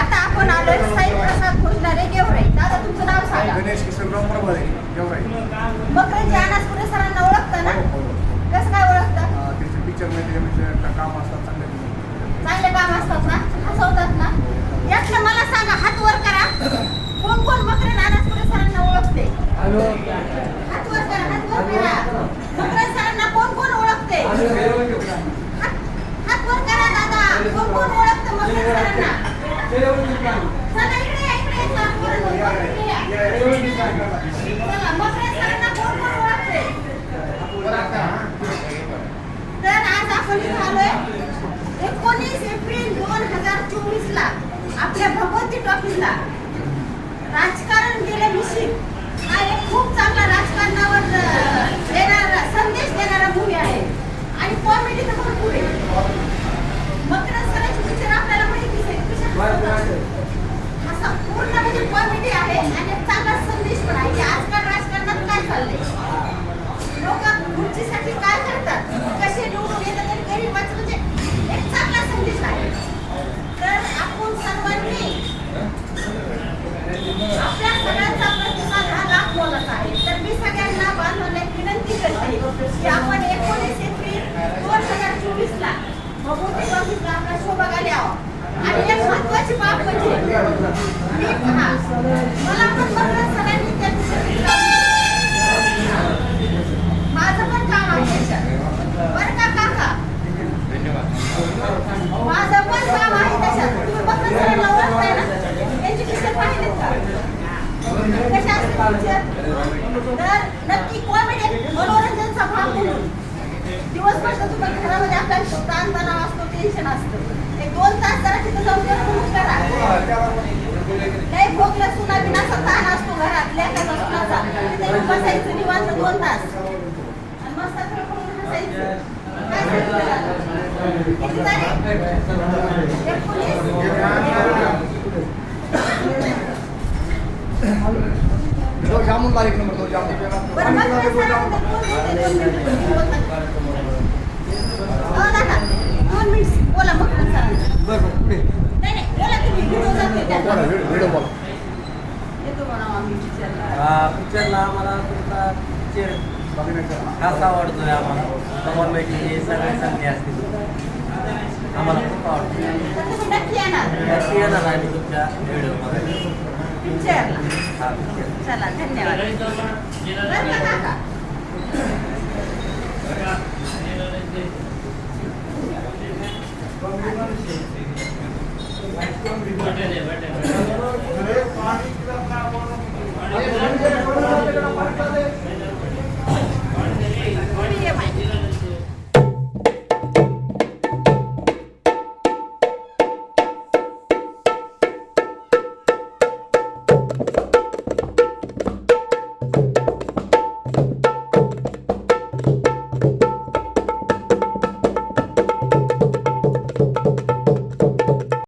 आता आपण आलोय साई प्रसाद भोजनारे गेवराई. दादा तुमचं नाव सांगा. गणेश किशोरराव प्रभादे गेवराई. मकरंजी अनासपुरे सरांना ओळखता ना? कसं काय ओळखता? त्यांचे पिक्चरमध्ये म्हणजे काम असतात चांगले. चांगले काम असतात ना? हसवतात ना? यातलं मला सांगा हात वर करा. कोण कोण मकरंद अनासपुरे सरांना ओळखते हात वर करा हात वर करा मकरंद सरांना कोण कोण ओळखते हात हात वर करा दादा कोण कोण ओळखतं मकरंद सरांना चला इकडे या, इकडे या, चला, पोरं, इकडे या. चला, मकरंद सरांना कोण कोण ओळखते तर आज आपण इथं एकोणीस एप्रिल दोन हजार चोवीस ला आपल्या भगवती ट्रॉफीला राजकारण गेलं निश्चित हा एक खूप चांगला राजकारणावर अं, देणारा संदेश देणारा मूवी आहे आणि कॉमेडी तर भरपूर आहे मकर सरांची पिक्चर आपल्याला माहितीच आहे कशात असा पूर्ण म्हणजे कॉमेडी आहे आणि एक चांगला संदेश पण आहे की आजकाल राजकारणात काय चाललंय लोक खुर्चीसाठी काय करतात कसे निवडून येतात आणि गरीबाचं म्हणजे एक चांगला संदेश आहे. तर आपण सर्वांनी आपल्या सगळ्यांचा प्रतिसाद हा लाख मोलाचा आहे. तर मी सगळ्यांना बांधवांना एक विनंती करते की आपण एकोणीस एप्रिल दोन हजार चोवीस ला भगवती ऑफिसला आपला शो बघायला आणि एक महत्वाची बाब म्हणजे मी हा मला पण बघणं सगळ्यांनी त्या माझं पण काम आहे त्याच्यात बरं का काका माझं पण काम आहे त्याच्यात तुम्ही बघा सरांना ओळखताय ना त्यांची पिक्चर पाहिलेत का कशा असतात पिक्चर तर नक्की कॉमेडी मनोरंजनचा भाग म्हणून घरामध्ये आपल्याला ताणतणाव असतो टेन्शन असतं. एक दोन तास जरा तिथं जाऊन करा लय भोगला सुना बिनाचा ताण असतो घरात लेकाचा सुनाचा तिथे बसायचं निवांत दोन तास. आणि मस्त हसायचं काय सांगितलं? किती तारीख? एकोणीस? तो जामून तारीख नंबर तो जामून बरं, मग पिक्चरला. आम्हाला तुमचा पिक्चर खास आवडतोय आम्हाला कमल सगळे चांगले असतील आम्हाला खूप आवडतो नक्की येणार आम्ही तुमच्या चला धन्यवाद